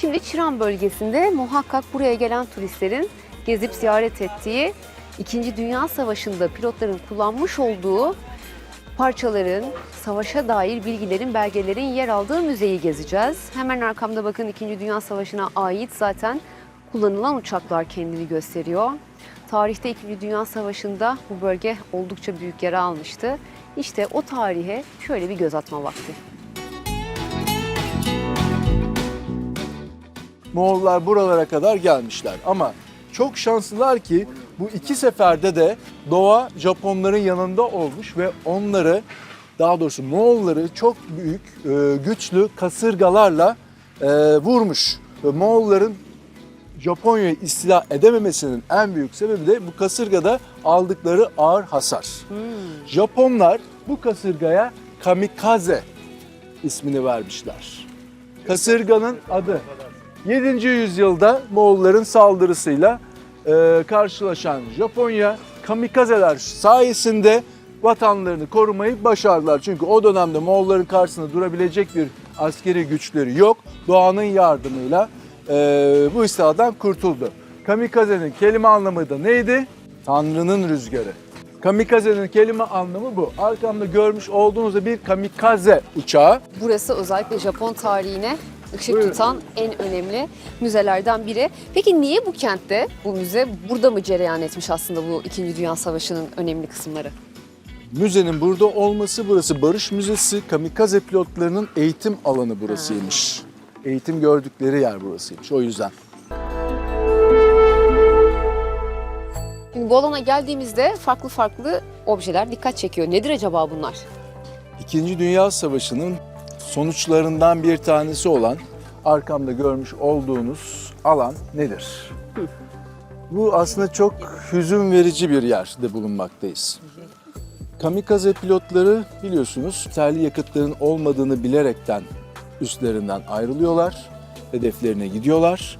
Şimdi Çiran bölgesinde muhakkak buraya gelen turistlerin gezip ziyaret ettiği İkinci Dünya Savaşı'nda pilotların kullanmış olduğu parçaların, savaşa dair bilgilerin, belgelerin yer aldığı müzeyi gezeceğiz. Hemen arkamda bakın İkinci Dünya Savaşı'na ait zaten kullanılan uçaklar kendini gösteriyor. Tarihte İkinci Dünya Savaşı'nda bu bölge oldukça büyük yara almıştı. İşte o tarihe şöyle bir göz atma vakti. Moğollar buralara kadar gelmişler ama çok şanslılar ki bu iki seferde de doğa Japonların yanında olmuş ve onları daha doğrusu Moğolları çok büyük e, güçlü kasırgalarla e, vurmuş. Ve Moğolların Japonya'yı istila edememesinin en büyük sebebi de bu kasırgada aldıkları ağır hasar. Japonlar bu kasırgaya kamikaze ismini vermişler. Kasırganın adı 7. yüzyılda Moğolların saldırısıyla e, karşılaşan Japonya kamikazeler sayesinde vatanlarını korumayı başardılar. Çünkü o dönemde Moğolların karşısında durabilecek bir askeri güçleri yok. Doğanın yardımıyla e, bu istiladan kurtuldu. Kamikazenin kelime anlamı da neydi? Tanrı'nın rüzgarı. Kamikazenin kelime anlamı bu. Arkamda görmüş olduğunuzda bir kamikaze uçağı. Burası özellikle Japon tarihine ışık Buyurun. tutan en önemli müzelerden biri. Peki niye bu kentte bu müze burada mı cereyan etmiş aslında bu İkinci Dünya Savaşı'nın önemli kısımları? Müzenin burada olması burası Barış Müzesi, kamikaze pilotlarının eğitim alanı burasıymış. Eğitim gördükleri yer burasıymış o yüzden. Şimdi bu alana geldiğimizde farklı farklı objeler dikkat çekiyor. Nedir acaba bunlar? İkinci Dünya Savaşı'nın sonuçlarından bir tanesi olan arkamda görmüş olduğunuz alan nedir? Bu aslında çok hüzün verici bir yerde bulunmaktayız. Kamikaze pilotları biliyorsunuz terli yakıtların olmadığını bilerekten üstlerinden ayrılıyorlar. Hedeflerine gidiyorlar.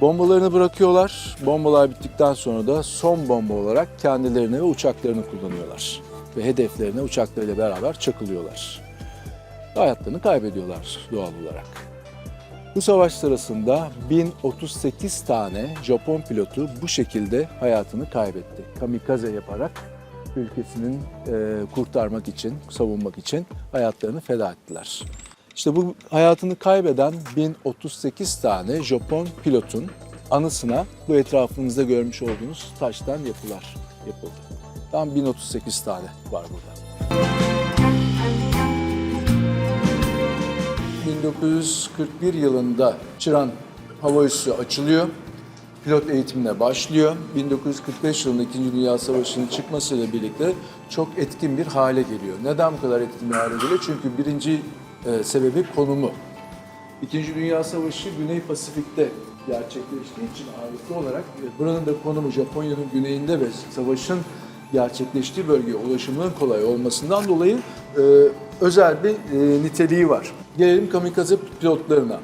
Bombalarını bırakıyorlar. Bombalar bittikten sonra da son bomba olarak kendilerini ve uçaklarını kullanıyorlar. Ve hedeflerine uçaklarıyla beraber çakılıyorlar. Hayatlarını kaybediyorlar doğal olarak. Bu savaş sırasında 1038 tane Japon pilotu bu şekilde hayatını kaybetti. Kamikaze yaparak ülkesinin e, kurtarmak için, savunmak için hayatlarını feda ettiler. İşte bu hayatını kaybeden 1038 tane Japon pilotun anısına bu etrafınızda görmüş olduğunuz taştan yapılar yapıldı. Tam 1038 tane var burada. 1941 yılında Çıran Hava Üssü açılıyor. Pilot eğitimine başlıyor. 1945 yılında 2. Dünya Savaşı'nın çıkmasıyla birlikte çok etkin bir hale geliyor. Neden bu kadar etkin bir hale geliyor? Çünkü birinci e, sebebi konumu. İkinci Dünya Savaşı Güney Pasifik'te gerçekleştiği için ağırlıklı olarak buranın da konumu Japonya'nın güneyinde ve savaşın gerçekleştiği bölgeye ulaşımının kolay olmasından dolayı e, özel bir e, niteliği var. Gelelim kamikaze pilotlarına.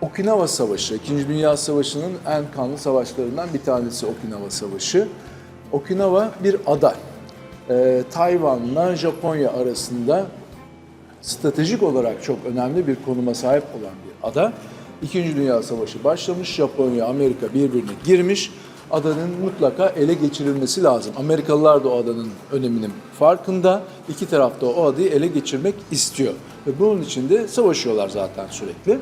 Okinawa Savaşı, İkinci Dünya Savaşı'nın en kanlı savaşlarından bir tanesi Okinawa Savaşı. Okinawa bir ada. Ee, Tayvan'la Japonya arasında stratejik olarak çok önemli bir konuma sahip olan bir ada. İkinci Dünya Savaşı başlamış, Japonya, Amerika birbirine girmiş. Adanın mutlaka ele geçirilmesi lazım. Amerikalılar da o adanın öneminin farkında. İki taraf da o adayı ele geçirmek istiyor. Ve bunun için de savaşıyorlar zaten sürekli.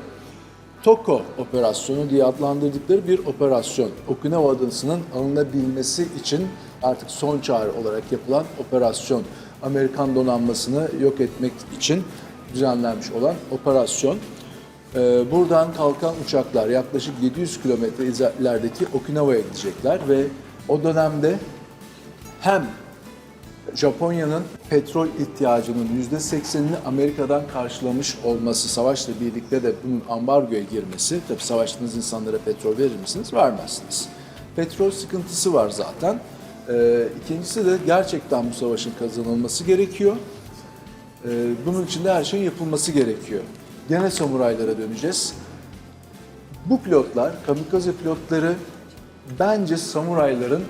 Toko operasyonu diye adlandırdıkları bir operasyon. Okinawa adasının alınabilmesi için artık son çare olarak yapılan operasyon. Amerikan donanmasını yok etmek için düzenlenmiş olan operasyon. Ee, Buradan kalkan uçaklar yaklaşık 700 kilometre ilerideki Okinawa'ya gidecekler ve o dönemde hem Japonya'nın petrol ihtiyacının %80'ini Amerika'dan karşılamış olması, savaşla birlikte de bunun ambargoya girmesi, tabii savaştığınız insanlara petrol verir misiniz? Vermezsiniz. Petrol sıkıntısı var zaten. Ee, ikincisi de gerçekten bu savaşın kazanılması gerekiyor. Ee, bunun için de her şeyin yapılması gerekiyor. Gene samuraylara döneceğiz. Bu pilotlar, kamikaze pilotları bence samurayların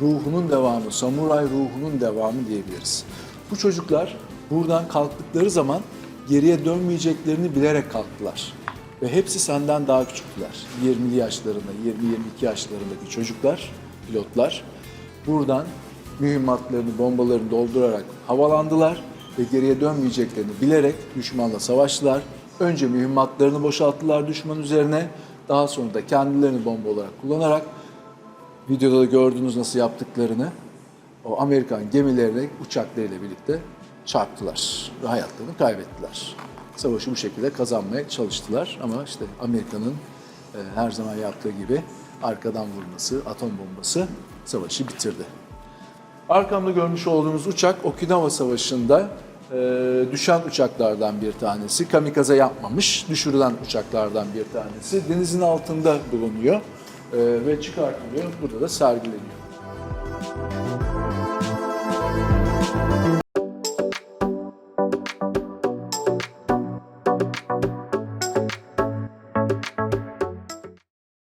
ruhunun devamı, samuray ruhunun devamı diyebiliriz. Bu çocuklar buradan kalktıkları zaman geriye dönmeyeceklerini bilerek kalktılar. Ve hepsi senden daha küçüktüler. 20'li yaşlarında, 20-22 yaşlarındaki çocuklar, pilotlar. Buradan mühimmatlarını, bombalarını doldurarak havalandılar ve geriye dönmeyeceklerini bilerek düşmanla savaştılar. Önce mühimmatlarını boşalttılar düşman üzerine. Daha sonra da kendilerini bomba olarak kullanarak videoda da gördünüz nasıl yaptıklarını o Amerikan gemilerine uçaklarıyla birlikte çarptılar ve hayatlarını kaybettiler. Savaşı bu şekilde kazanmaya çalıştılar ama işte Amerika'nın e, her zaman yaptığı gibi arkadan vurması, atom bombası savaşı bitirdi. Arkamda görmüş olduğunuz uçak Okinawa Savaşı'nda e, düşen uçaklardan bir tanesi. Kamikaze yapmamış, düşürülen uçaklardan bir tanesi. Denizin altında bulunuyor e, ve çıkartılıyor. Burada da sergileniyor.